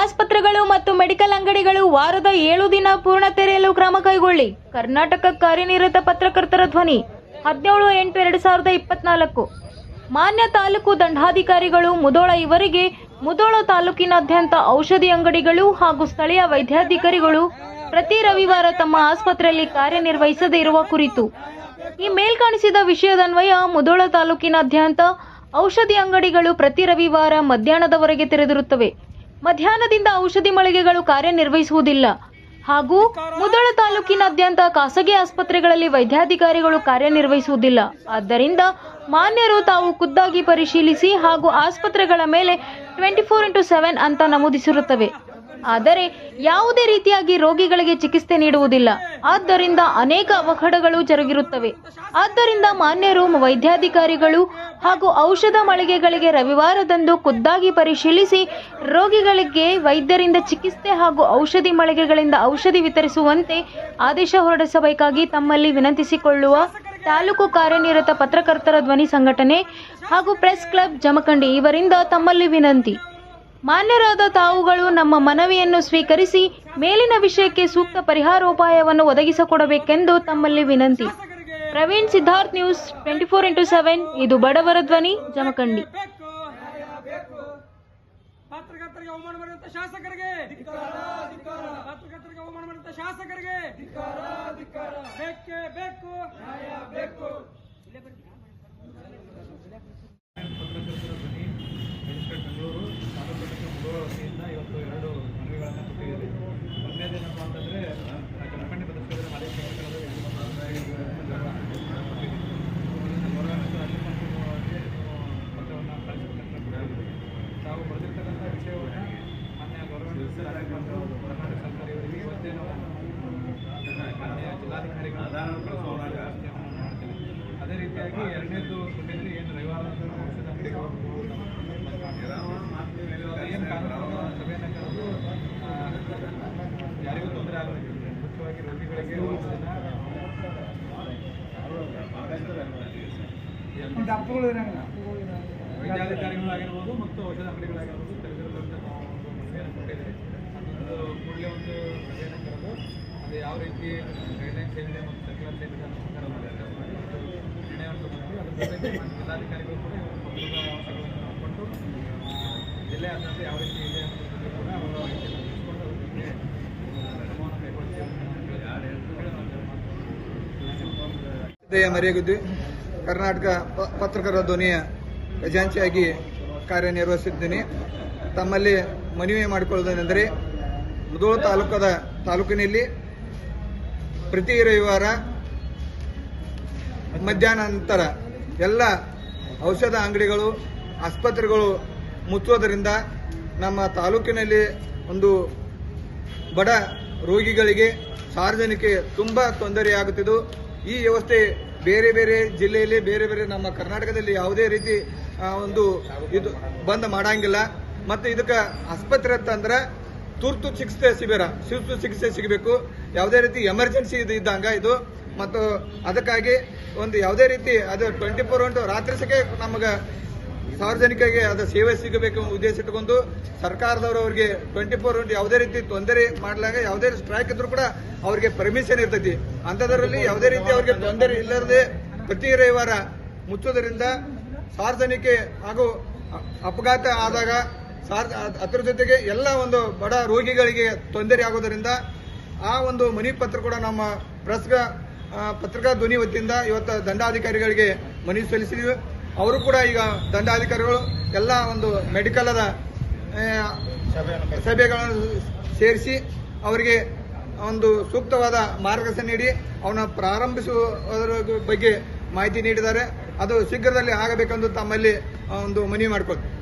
ಆಸ್ಪತ್ರೆಗಳು ಮತ್ತು ಮೆಡಿಕಲ್ ಅಂಗಡಿಗಳು ವಾರದ ಏಳು ದಿನ ಪೂರ್ಣ ತೆರೆಯಲು ಕ್ರಮ ಕೈಗೊಳ್ಳಿ. ಕರ್ನಾಟಕ ಕಾರ್ಯನಿರತ ಪತ್ರಕರ್ತರ ಧ್ವನಿ, ಹದಿನೇಳು ಎಂಟು ಎರಡು ಸಾವಿರದ ಇಪ್ಪತ್ನಾಲ್ಕು. ಮಾನ್ಯ ತಾಲೂಕು ದಂಡಾಧಿಕಾರಿಗಳು ಮುದೋಳ ಇವರಿಗೆ, ಮುದೋಳ ತಾಲೂಕಿನಾದ್ಯಂತ ಔಷಧಿ ಅಂಗಡಿಗಳು ಹಾಗೂ ಸ್ಥಳೀಯ ವೈದ್ಯಾಧಿಕಾರಿಗಳು ಪ್ರತಿ ರವಿವಾರ ತಮ್ಮ ಆಸ್ಪತ್ರೆಯಲ್ಲಿ ಕಾರ್ಯನಿರ್ವಹಿಸದೇ ಇರುವ ಕುರಿತು. ಈ ಮೇಲ್ಕಾಣಿಸಿದ ವಿಷಯದನ್ವಯ ಮುದೋಳ ತಾಲೂಕಿನಾದ್ಯಂತ ಔಷಧಿ ಅಂಗಡಿಗಳು ಪ್ರತಿ ರವಿವಾರ ಮಧ್ಯಾಹ್ನದವರೆಗೆ ತೆರೆದಿರುತ್ತವೆ. ಮಧ್ಯಾಹ್ನದಿಂದ ಔಷಧಿ ಮಳಿಗೆಗಳು ಕಾರ್ಯನಿರ್ವಹಿಸುವುದಿಲ್ಲ. ಹಾಗೂ ಮುದಳ ತಾಲೂಕಿನಾದ್ಯಂತ ಖಾಸಗಿ ಆಸ್ಪತ್ರೆಗಳಲ್ಲಿ ವೈದ್ಯಾಧಿಕಾರಿಗಳು ಕಾರ್ಯನಿರ್ವಹಿಸುವುದಿಲ್ಲ. ಆದ್ದರಿಂದ ಮಾನ್ಯರು ತಾವು ಖುದ್ದಾಗಿ ಪರಿಶೀಲಿಸಿ ಹಾಗೂ ಆಸ್ಪತ್ರೆಗಳ ಮೇಲೆ ಟ್ವೆಂಟಿ ಫೋರ್ ಇಂಟು ಸೆವೆನ್ ಅಂತ ನಮೂದಿಸಿರುತ್ತವೆ. ಆದರೆ ಯಾವುದೇ ರೀತಿಯಾಗಿ ರೋಗಿಗಳಿಗೆ ಚಿಕಿತ್ಸೆ ನೀಡುವುದಿಲ್ಲ. ಆದ್ದರಿಂದ ಅನೇಕ ಅವಘಡಗಳು ಜರುಗಿರುತ್ತವೆ. ಆದ್ದರಿಂದ ಮಾನ್ಯರು, ವೈದ್ಯಾಧಿಕಾರಿಗಳು ಹಾಗೂ ಔಷಧ ಮಳಿಗೆಗಳಿಗೆ ರವಿವಾರದಂದು ಖುದ್ದಾಗಿ ಪರಿಶೀಲಿಸಿ ರೋಗಿಗಳಿಗೆ ವೈದ್ಯರಿಂದ ಚಿಕಿತ್ಸೆ ಹಾಗೂ ಔಷಧಿ ಮಳಿಗೆಗಳಿಂದ ಔಷಧಿ ವಿತರಿಸುವಂತೆ ಆದೇಶ ಹೊರಡಿಸಬೇಕಾಗಿ ತಮ್ಮಲ್ಲಿ ವಿನಂತಿಸಿಕೊಳ್ಳುವ ತಾಲೂಕು ಕಾರ್ಯನಿರತ ಪತ್ರಕರ್ತರ ಧ್ವನಿ ಸಂಘಟನೆ ಹಾಗೂ ಪ್ರೆಸ್ ಕ್ಲಬ್ ಜಮಖಂಡಿ ಇವರಿಂದ ತಮ್ಮಲ್ಲಿ ವಿನಂತಿ. ಮಾನ್ಯರಾದ ತಾವುಗಳು ನಮ್ಮ ಮನವಿಯನ್ನು ಸ್ವೀಕರಿಸಿ ಮೇಲಿನ ವಿಷಯಕ್ಕೆ ಸೂಕ್ತ ಪರಿಹಾರೋಪಾಯವನ್ನು ಒದಗಿಸಿಕೊಡಬೇಕೆಂದು ತಮ್ಮಲ್ಲಿ ವಿನಂತಿ. Praveen Siddharth news twenty four into seven ಇದು ಬಡವರ ಧ್ವನಿ ಜಮಖಂಡಿ. ಪತ್ರಕರ್ತರಿಗೆ ಅವಮಾನ ಮಾಡಿದಂತ ಶಾಸಕರಿಗೆ. ಪತ್ರಕರ್ತರಿಗೆ ಅವಮಾನ ಮಾಡಿದಂತ ಶಾಸಕರಿಗೆ ಬೇಕೇ ಬೇಕು ಬೇಕು ಪತ್ರಕರ್ತರ ಧ್ವನಿ ಮ್ಯಾಜಿಸ್ಟ್ರೇಟ್ ಬೆಂಗಳೂರು ತಾಲೂಕು ಮುಗೋಳ ವತಿಯಿಂದ ಇವತ್ತು ಎರಡು ಮನವಿಗಳನ್ನು ಕೊಟ್ಟಿದ್ದೀರಿ ಒಂದನೇದೇನಪ್ಪ ಅಂತಂದರೆ ಜಮಖಂಡಿ ಪ್ರದೇಶದಲ್ಲಿ ಮಾಜಿ ಶಾಸಕರಾದ ಪತ್ರವನ್ನು ಕಳಿಸಬೇಕಂತ ಕೊಟ್ಟಿದ್ದೀರಿ ತಾವು ಬರೆದಿರ್ತಕ್ಕಂಥ ವಿಷಯವನ್ನು ಮಾನ್ಯ ಗೌರವಾನ್ವಿತ ರಾಜ್ಯಪಾಲರು ಕರ್ನಾಟಕ ಸರ್ಕಾರ ಇವರಿಗೆ ಇವತ್ತೇ ನಾವು ಮಾನ್ಯ ಜಿಲ್ಲಾಧಿಕಾರಿಗಳ ಅದೇ ರೀತಿಯಾಗಿ ಎರಡನೇದು ಕೊಟ್ಟಿದ್ರಿ ಏನು ರವಿವಾರ ಏನು ಕಾನೂನು ಸಭೆಯನ್ನು ಕರೆದು ಯಾರಿಗೂ ತೊಂದರೆ ಆಗಬೇಕು ಮುಖ್ಯವಾಗಿ ರೋಗಿಗಳಿಗೆ ಡಾಕ್ಟರ್ಗಳು ವೈದ್ಯಾಧಿಕಾರಿಗಳಾಗಿರ್ಬೋದು ಮತ್ತು ಔಷಧ ಅಂಗಡಿಗಳಾಗಿರ್ಬೋದು ತೆಗೆದಿರುವಂಥ ನಾವು ಒಂದು ಮನವಿಯನ್ನು ಕೊಟ್ಟಿದ್ದೀವಿ ಅದೊಂದು ಕೂಡಲೇ ಒಂದು ಸಭೆಯನ್ನು ಕರೆದು ಅದು ಯಾವ ರೀತಿ ಗೈಡ್ಲೈನ್ಸ್ ಏನಿದೆ ಮತ್ತು ಸರ್ಕ್ಯುಲರ್ಸ್ ಏನಿದೆ ಮಾಡಿ ನಿರ್ಣಯವನ್ನು ತಗೊಂಡ್ವಿ ಅದ್ರ ಜೊತೆಗೆ ನಮ್ಮ ಜಿಲ್ಲಾಧಿಕಾರಿಗಳು ಕೂಡ ನೋಡಿಕೊಂಡು ಜಿಲ್ಲೆಯಾದ್ಯಂತ ಯಾವ ರೀತಿ ಇದೆ ಅನ್ನೋದ್ರ ಕೂಡ ಅವರ ತಿಳಿಸ್ಕೊಂಡು ಅದ್ರ ಬಗ್ಗೆ ಕ್ರಮವನ್ನು ಮರೆಯಗುದ್ದು ಕರ್ನಾಟಕ ಪತ್ರಕರ ಪತ್ರಕರ್ತರ ಧ್ವನಿಯ ಖಜಾಂಚಿಯಾಗಿ ಕಾರ್ಯನಿರ್ವಹಿಸಿದ್ದೀನಿ. ತಮ್ಮಲ್ಲಿ ಮನವಿ ಮಾಡಿಕೊಳ್ಳುವುದೇನೆಂದರೆ ಮುದೋಳ ತಾಲೂಕದ ತಾಲೂಕಿನಲ್ಲಿ ಪ್ರತಿ ರವಿವಾರ ಮಧ್ಯಾಹ್ನ ನಂತರ ಎಲ್ಲ ಔಷಧ ಅಂಗಡಿಗಳು, ಆಸ್ಪತ್ರೆಗಳು ಮುಚ್ಚುವುದರಿಂದ ನಮ್ಮ ತಾಲೂಕಿನಲ್ಲಿ ಒಂದು ಬಡ ರೋಗಿಗಳಿಗೆ ಸಾರ್ವಜನಿಕ ತುಂಬ ತೊಂದರೆಯಾಗುತ್ತಿದ್ದು ಈ ವ್ಯವಸ್ಥೆ ಬೇರೆ ಬೇರೆ ಜಿಲ್ಲೆಯಲ್ಲಿ, ಬೇರೆ ಬೇರೆ ನಮ್ಮ ಕರ್ನಾಟಕದಲ್ಲಿ ಯಾವುದೇ ರೀತಿ ಒಂದು ಇದು ಬಂದ್ ಮಾಡಂಗಿಲ್ಲ. ಮತ್ತು ಇದಕ್ಕೆ ಆಸ್ಪತ್ರೆ ಅಂತಂದ್ರೆ ತುರ್ತು ಚಿಕಿತ್ಸೆ ಶಿಬಿರ, ತುರ್ತು ಚಿಕಿತ್ಸೆ ಸಿಗಬೇಕು. ಯಾವುದೇ ರೀತಿ ಎಮರ್ಜೆನ್ಸಿ ಇದು ಇದ್ದಂಗ ಇದು. ಮತ್ತು ಅದಕ್ಕಾಗಿ ಒಂದು ಯಾವುದೇ ರೀತಿ ಅದು ಟ್ವೆಂಟಿ ಫೋರ್ ಇಂಟು ರಾತ್ರಿ ಸಕೆ ನಮಗೆ ಸಾರ್ವಜನಿಕರಿಗೆ ಅದು ಸೇವೆ ಸಿಗಬೇಕು ಉದ್ದೇಶ ಇಟ್ಟುಕೊಂಡು ಸರ್ಕಾರದವರು ಅವರಿಗೆ ಟ್ವೆಂಟಿ ಫೋರ್ ಇಂಟು ಯಾವುದೇ ರೀತಿ ತೊಂದರೆ ಮಾಡಲಾಗ ಯಾವುದೇ ಸ್ಟ್ರೈಕ್ ಇದ್ರೂ ಕೂಡ ಅವರಿಗೆ ಪರ್ಮಿಷನ್ ಇರ್ತೈತಿ. ಅಂಥದ್ರಲ್ಲಿ ಯಾವುದೇ ರೀತಿ ಅವರಿಗೆ ತೊಂದರೆ ಇಲ್ಲದೆ ಪ್ರತಿ ರವಿವಾರ ಮುಚ್ಚೋದರಿಂದ ಸಾರ್ವಜನಿಕ ಹಾಗೂ ಅಪಘಾತ ಆದಾಗ ಸಾರ್ ಅದರ ಜೊತೆಗೆ ಎಲ್ಲ ಒಂದು ಬಡ ರೋಗಿಗಳಿಗೆ ತೊಂದರೆ ಆಗೋದರಿಂದ ಆ ಒಂದು ಮನವಿ ಪತ್ರ ಕೂಡ ನಮ್ಮ ಪ್ರೆಸ್ ಪತ್ರಿಕಾ ಧ್ವನಿ ವತಿಯಿಂದ ಇವತ್ತು ದಂಡಾಧಿಕಾರಿಗಳಿಗೆ ಮನವಿ ಸಲ್ಲಿಸಿದ್ವಿ. ಅವರು ಕೂಡ ಈಗ ದಂಡಾಧಿಕಾರಿಗಳು ಎಲ್ಲ ಒಂದು ಮೆಡಿಕಲ್ ಅದ ಸಭೆಗಳನ್ನು ಸೇರಿಸಿ ಅವರಿಗೆ ಒಂದು ಸೂಕ್ತವಾದ ಮಾರ್ಗದರ್ಶನ ನೀಡಿ ಅವನ ಪ್ರಾರಂಭಿಸುವುದರ ಬಗ್ಗೆ ಮಾಹಿತಿ ನೀಡಿದ್ದಾರೆ. ಅದು ಶೀಘ್ರದಲ್ಲಿ ಆಗಬೇಕೆಂದು ತಮ್ಮಲ್ಲಿ ಒಂದು ಮನವಿ ಮಾಡಿಕೊಳ್ತೀವಿ.